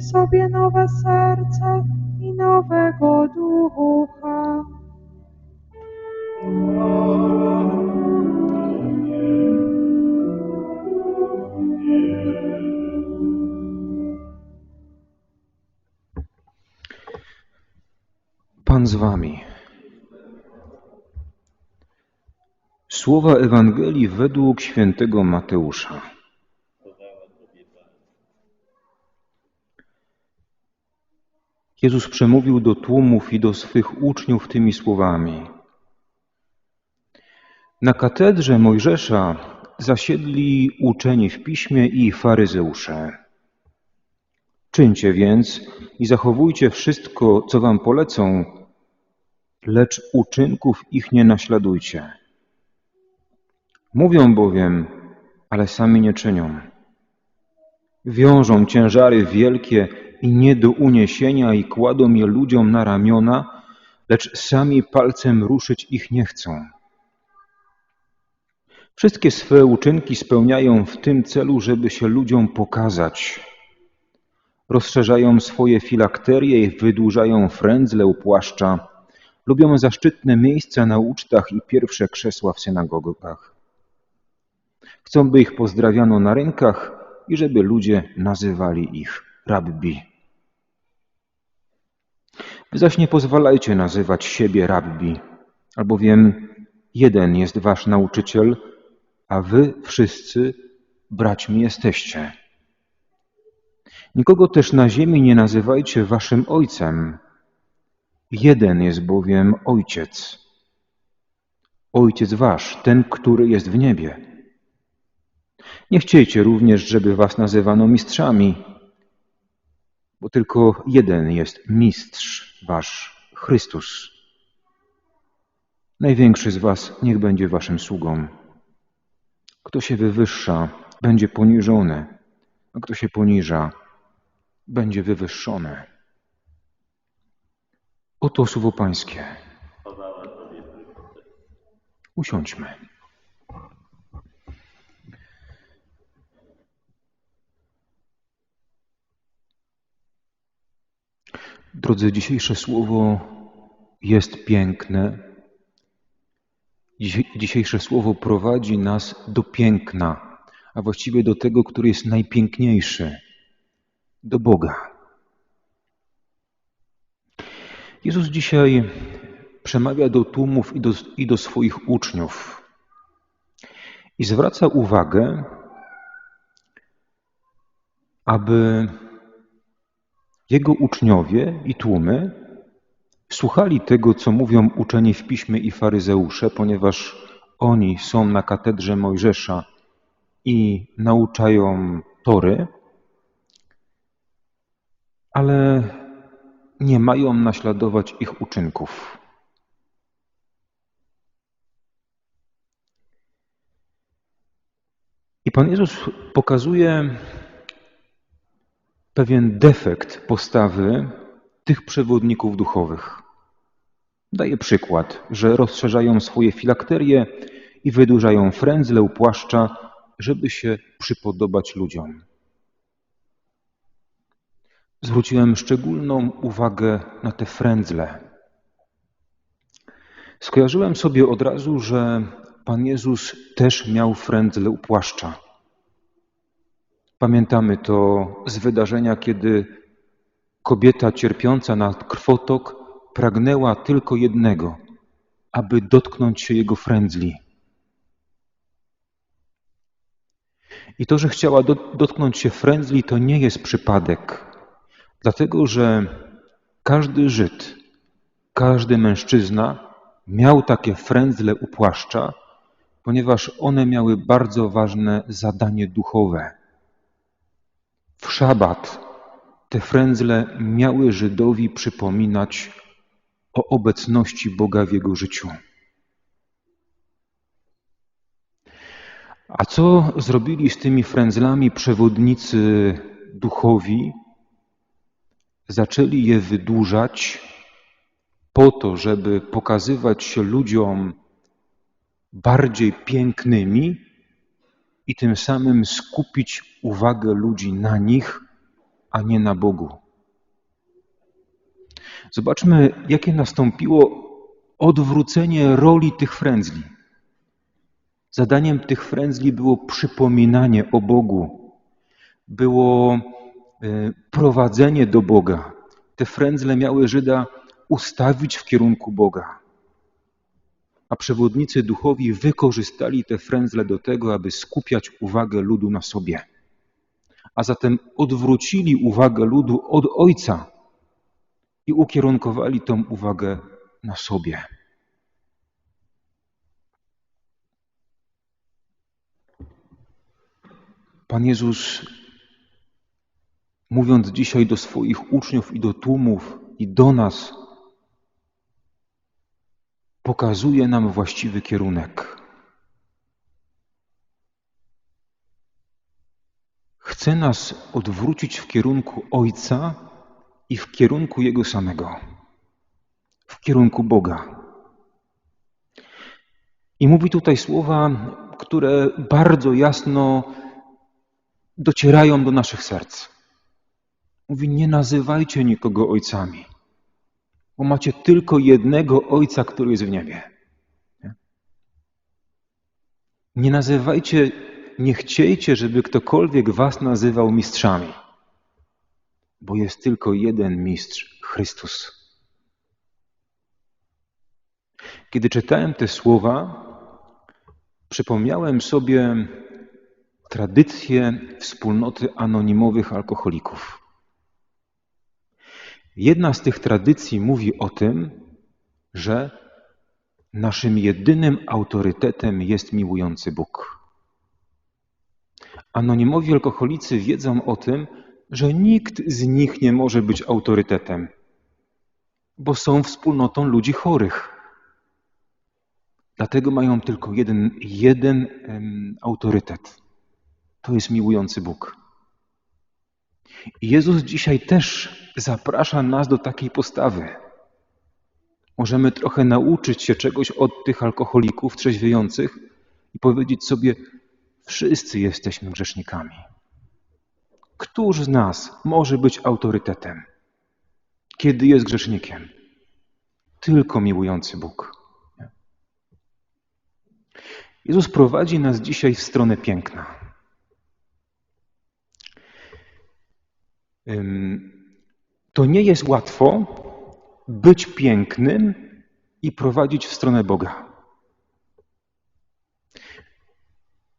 sobie nowe serce i nowego ducha. Pan z wami. Słowa Ewangelii według świętego Mateusza. Jezus przemówił do tłumów i do swych uczniów tymi słowami. Na katedrze Mojżesza zasiedli uczeni w piśmie i faryzeusze. Czyńcie więc i zachowujcie wszystko, co wam polecą, lecz uczynków ich nie naśladujcie. Mówią bowiem, ale sami nie czynią. Wiążą ciężary wielkie i nie do uniesienia i kładą je ludziom na ramiona, lecz sami palcem ruszyć ich nie chcą. Wszystkie swe uczynki spełniają w tym celu, żeby się ludziom pokazać. Rozszerzają swoje filakterie i wydłużają frędzle u płaszcza. Lubią zaszczytne miejsca na ucztach i pierwsze krzesła w synagogach. Chcą, by ich pozdrawiano na rynkach i żeby ludzie nazywali ich rabbi. Wy zaś nie pozwalajcie nazywać siebie rabbi, albowiem jeden jest wasz nauczyciel, a wy wszyscy braćmi jesteście. Nikogo też na ziemi nie nazywajcie waszym ojcem. Jeden jest bowiem ojciec. Ojciec wasz, ten, który jest w niebie. Nie chciejcie również, żeby was nazywano mistrzami, bo tylko jeden jest mistrz wasz, Chrystus. Największy z was niech będzie waszym sługą. Kto się wywyższa, będzie poniżony, a kto się poniża, będzie wywyższony. Oto słowo Pańskie. Usiądźmy. Drodzy, dzisiejsze słowo jest piękne. Dzisiejsze słowo prowadzi nas do piękna, a właściwie do tego, który jest najpiękniejszy do Boga. Jezus dzisiaj przemawia do tłumów i do, i do swoich uczniów i zwraca uwagę, aby jego uczniowie i tłumy słuchali tego, co mówią uczeni w piśmie i faryzeusze, ponieważ oni są na katedrze Mojżesza i nauczają tory, ale nie mają naśladować ich uczynków. I Pan Jezus pokazuje pewien defekt postawy tych przewodników duchowych. Daje przykład, że rozszerzają swoje filakterie i wydłużają frędzle u płaszcza, żeby się przypodobać ludziom. Zwróciłem szczególną uwagę na te frędzle. Skojarzyłem sobie od razu, że Pan Jezus też miał frędzle u płaszcza. Pamiętamy to z wydarzenia, kiedy kobieta cierpiąca na krwotok pragnęła tylko jednego, aby dotknąć się jego frędzli. I to, że chciała dotknąć się frędzli, to nie jest przypadek, dlatego że każdy Żyd, każdy mężczyzna miał takie frędzle u płaszcza, ponieważ one miały bardzo ważne zadanie duchowe. W szabat te frędzle miały Żydowi przypominać o obecności Boga w jego życiu. A co zrobili z tymi frędzlami przewodnicy duchowi? Zaczęli je wydłużać po to, żeby pokazywać się ludziom bardziej pięknymi i tym samym skupić uwagę ludzi na nich, a nie na Bogu. Zobaczmy, jakie nastąpiło odwrócenie roli tych frędzli. Zadaniem tych frędzli było przypominanie o Bogu, było e, prowadzenie do Boga. Te frędzle miały Żyda ustawić w kierunku Boga. A przewodnicy duchowi wykorzystali te frędzle do tego, aby skupiać uwagę ludu na sobie. A zatem odwrócili uwagę ludu od Ojca i ukierunkowali tą uwagę na sobie. Pan Jezus, mówiąc dzisiaj do swoich uczniów i do tłumów, i do nas, pokazuje nam właściwy kierunek. Chce nas odwrócić w kierunku Ojca i w kierunku Jego samego, w kierunku Boga. I mówi tutaj słowa, które bardzo jasno docierają do naszych serc. Mówi: Nie nazywajcie nikogo ojcami, bo macie tylko jednego ojca, który jest w niebie. Nie, nie nazywajcie, nie chciejcie, żeby ktokolwiek was nazywał mistrzami, bo jest tylko jeden mistrz Chrystus. Kiedy czytałem te słowa, przypomniałem sobie tradycję wspólnoty anonimowych alkoholików. Jedna z tych tradycji mówi o tym, że naszym jedynym autorytetem jest miłujący Bóg. Anonimowi alkoholicy wiedzą o tym, że nikt z nich nie może być autorytetem, bo są wspólnotą ludzi chorych. Dlatego mają tylko jeden, jeden um, autorytet. To jest miłujący Bóg. I Jezus dzisiaj też zaprasza nas do takiej postawy. Możemy trochę nauczyć się czegoś od tych alkoholików trzeźwiejących i powiedzieć sobie: Wszyscy jesteśmy grzesznikami. Któż z nas może być autorytetem, kiedy jest grzesznikiem? Tylko miłujący Bóg. Jezus prowadzi nas dzisiaj w stronę piękna. To nie jest łatwo być pięknym i prowadzić w stronę Boga.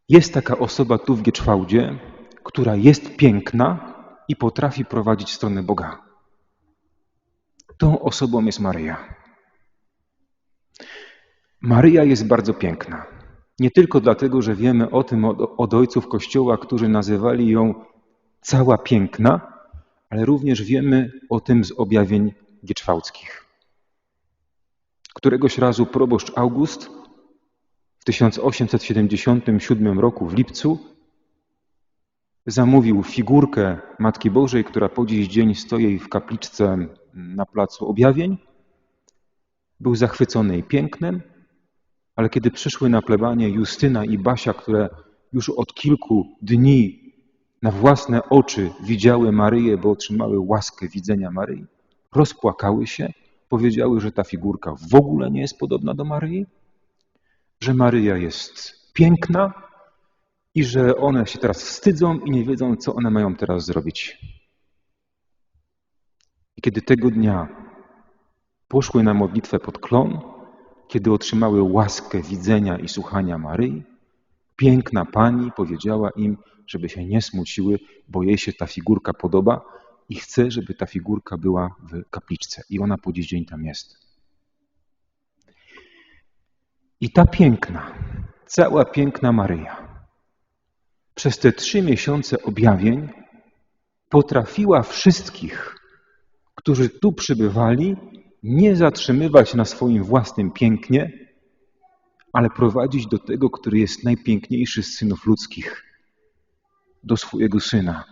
Jest taka osoba tu w Gieczwałdzie, która jest piękna i potrafi prowadzić w stronę Boga. Tą osobą jest Maryja. Maryja jest bardzo piękna. Nie tylko dlatego, że wiemy o tym od, od ojców Kościoła, którzy nazywali ją cała piękna, ale również wiemy o tym z objawień gieczwałckich. Któregoś razu proboszcz August w 1877 roku w lipcu zamówił figurkę Matki Bożej, która po dziś dzień stoi w kapliczce na placu objawień. Był zachwycony jej pięknem, ale kiedy przyszły na plebanie Justyna i Basia, które już od kilku dni na własne oczy widziały Maryję, bo otrzymały łaskę widzenia Maryi, rozpłakały się, powiedziały, że ta figurka w ogóle nie jest podobna do Maryi, że Maryja jest piękna i że one się teraz wstydzą i nie wiedzą, co one mają teraz zrobić. I kiedy tego dnia poszły na modlitwę pod klon, kiedy otrzymały łaskę widzenia i słuchania Maryi, piękna pani powiedziała im, żeby się nie smuciły, bo jej się ta figurka podoba i chce, żeby ta figurka była w kapliczce. I ona po dziś dzień tam jest. I ta piękna, cała piękna Maryja, przez te trzy miesiące objawień potrafiła wszystkich, którzy tu przybywali, nie zatrzymywać na swoim własnym pięknie, ale prowadzić do tego, który jest najpiękniejszy z synów ludzkich, do swojego Syna,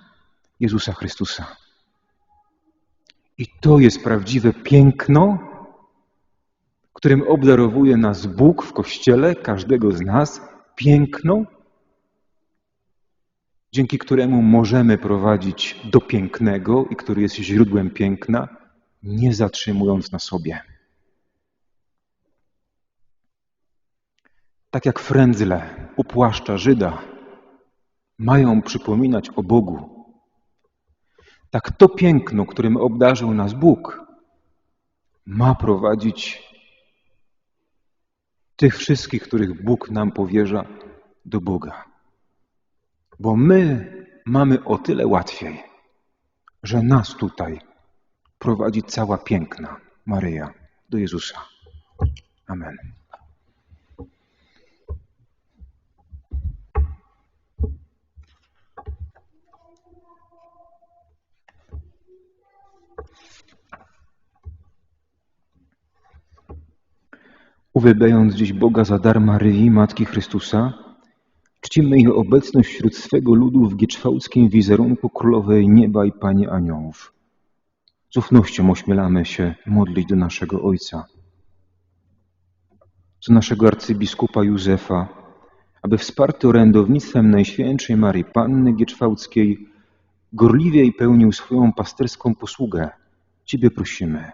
Jezusa Chrystusa. I to jest prawdziwe piękno, którym obdarowuje nas Bóg w Kościele, każdego z nas, piękno, dzięki któremu możemy prowadzić do pięknego i który jest źródłem piękna, nie zatrzymując na sobie. Tak jak frędzle u płaszcza Żyda mają przypominać o Bogu, tak to piękno, którym obdarzył nas Bóg, ma prowadzić tych wszystkich, których Bóg nam powierza, do Boga. Bo my mamy o tyle łatwiej, że nas tutaj prowadzi cała piękna Maryja do Jezusa. Amen. Uwielbiając dziś Boga za dar Maryi, Matki Chrystusa, czcimy jej obecność wśród swego ludu w gieczwałckim wizerunku Królowej Nieba i Pani Aniołów. Z ufnością ośmielamy się modlić do naszego Ojca, do naszego arcybiskupa Józefa, aby wsparty orędownictwem Najświętszej Marii Panny Gieczwałckiej gorliwiej pełnił swoją pasterską posługę. Ciebie prosimy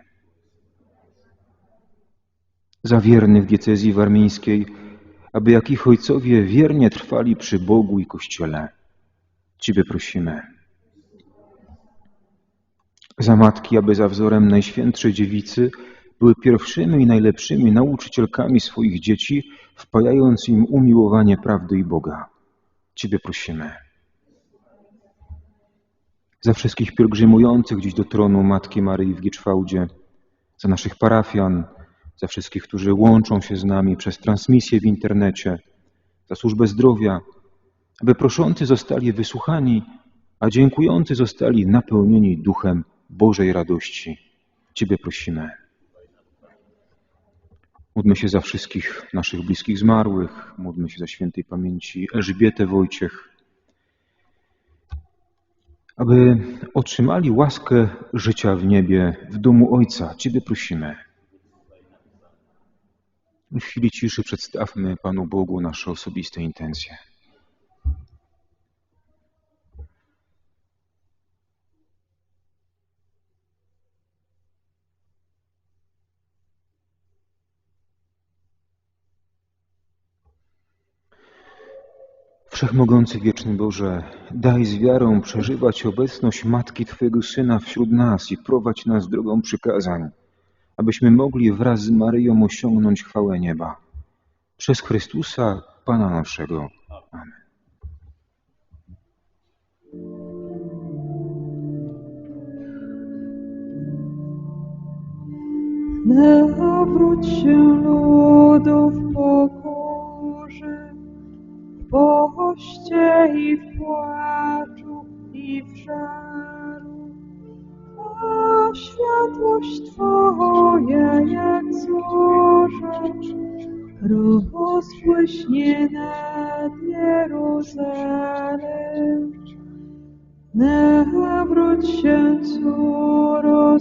za wiernych diecezji warmińskiej, aby jak ich ojcowie wiernie trwali przy Bogu i Kościele. Ciebie prosimy. Za matki, aby za wzorem Najświętszej Dziewicy były pierwszymi i najlepszymi nauczycielkami swoich dzieci, wpajając im umiłowanie prawdy i Boga. Ciebie prosimy. Za wszystkich pielgrzymujących dziś do tronu Matki Maryi w Gieczwałdzie, za naszych parafian, za wszystkich, którzy łączą się z nami przez transmisję w internecie, za służbę zdrowia, aby proszący zostali wysłuchani, a dziękujący zostali napełnieni duchem Bożej radości. Ciebie prosimy. Módlmy się za wszystkich naszych bliskich zmarłych, módlmy się za świętej pamięci Elżbietę Wojciech, aby otrzymali łaskę życia w niebie, w domu Ojca. Ciebie prosimy. W chwili ciszy przedstawmy Panu Bogu nasze osobiste intencje. Wszechmogący wieczny Boże, daj z wiarą przeżywać obecność Matki Twojego Syna wśród nas i prowadź nas drogą przykazań abyśmy mogli wraz z Maryją osiągnąć chwałę nieba. Przez Chrystusa, Pana naszego. Amen. Nawróć się ludu w pokorze, w poście i w płaczu i w żaru. A światłość Twoja rozbłyśnie nad Jeruzalem. Nawróć się, córo